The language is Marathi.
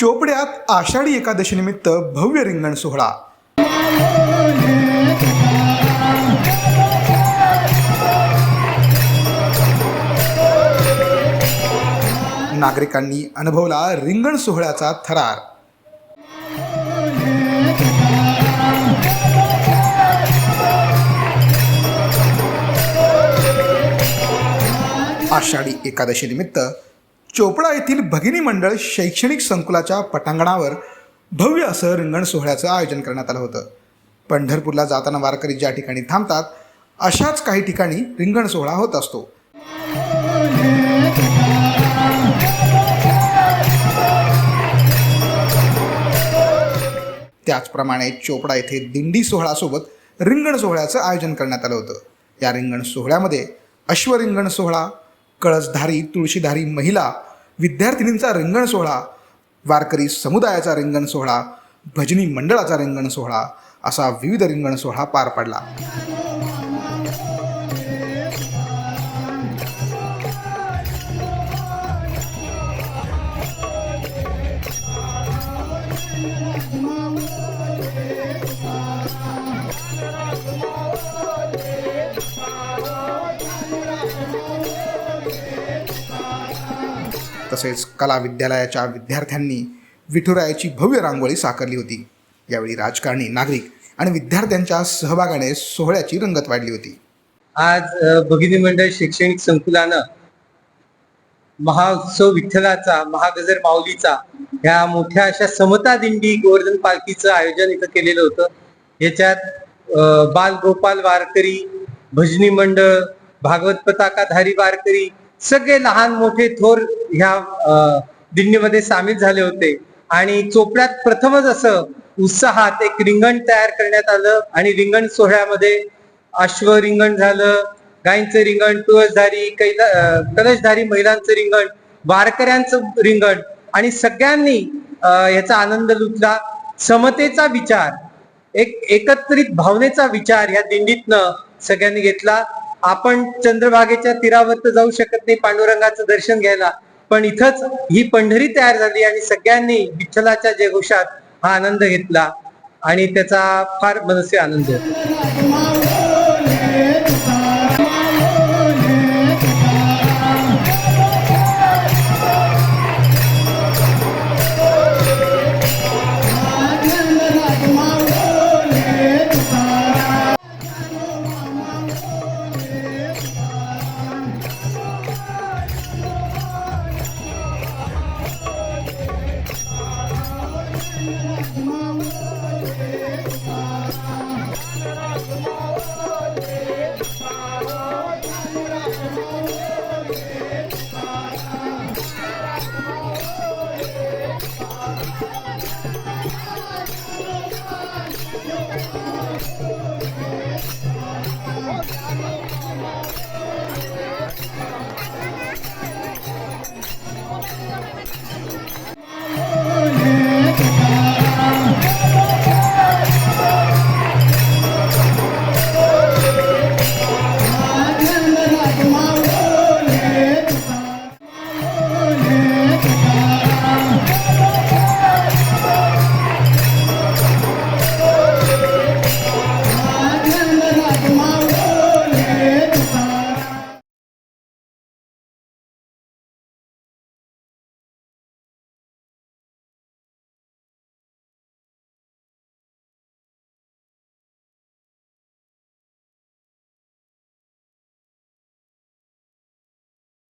चोपड्यात आषाढी एकादशीनिमित्त भव्य रिंगण सोहळा. नागरिकांनी अनुभवला रिंगण सोहळ्याचा थरार. आषाढी एकादशीनिमित्त चोपडा येथील भगिनी मंडळ शैक्षणिक संकुलाच्या पटांगणावर भव्य असं रिंगण सोहळ्याचं आयोजन करण्यात आलं होतं. पंढरपूरला जाताना वारकरी ज्या ठिकाणी थांबतात अशाच काही ठिकाणी रिंगण सोहळा होत असतो. त्याचप्रमाणे चोपडा येथे दिंडी सोहळ्यासोबत रिंगण सोहळ्याचं आयोजन करण्यात आलं होतं. या रिंगण सोहळ्यामध्ये अश्वरिंगण सोहळा कळसधारी तुळशीधारी महिला विद्यार्थिनींचा रिंगण सोहळा वारकरी समुदायाचा रिंगण सोहळा भजनी मंडळाचा रिंगण सोहळा असा विविध रिंगण सोहळा पार पडला. तसेच कला विद्यालयाच्या विद्यार्थ्यांनी विठुरायाची भव्य रांगोळी साकारली होती. यावेळी राजकारणी नागरिक आणि विद्यार्थ्यांच्या सहभागाने सोहळ्याची रंगत वाढली होती. आज भगिनी मंडळ शैक्षणिक संकुलानं महाउत्सव विठ्ठलाचा महागजर माऊलीचा ह्या मोठ्या अशा समता दिंडी गोवर्धन पालखीचं आयोजन इथं केलेलं होतं. याच्यात बाल गोपाल वारकरी भजनी मंडळ भागवत पताकाधारी वारकरी सगळे लहान मोठे थोर ह्या दिंडीमध्ये सामील झाले होते. आणि चोपड्यात प्रथमच असं उत्साहात एक रिंगण तयार करण्यात आलं आणि रिंगण सोहळ्यामध्ये अश्व रिंगण झालं गायींचं रिंगण तुळसधारी कैला कलशधारी महिलांचं रिंगण वारकऱ्यांचं रिंगण आणि सगळ्यांनी याचा आनंद लुटला. समतेचा विचार एक एकत्रित भावनेचा विचार या दिंडीतनं सगळ्यांनी घेतला. आपण चंद्रभागेच्या तीरावर तर जाऊ शकत नाही पांडुरंगाचं दर्शन घ्यायला. पण इथंच ही पंढरी तयार झाली आणि सगळ्यांनी विठ्ठलाच्या जयघोषात हा आनंद घेतला आणि त्याचा फार मनसे आनंद होतो. Thank you.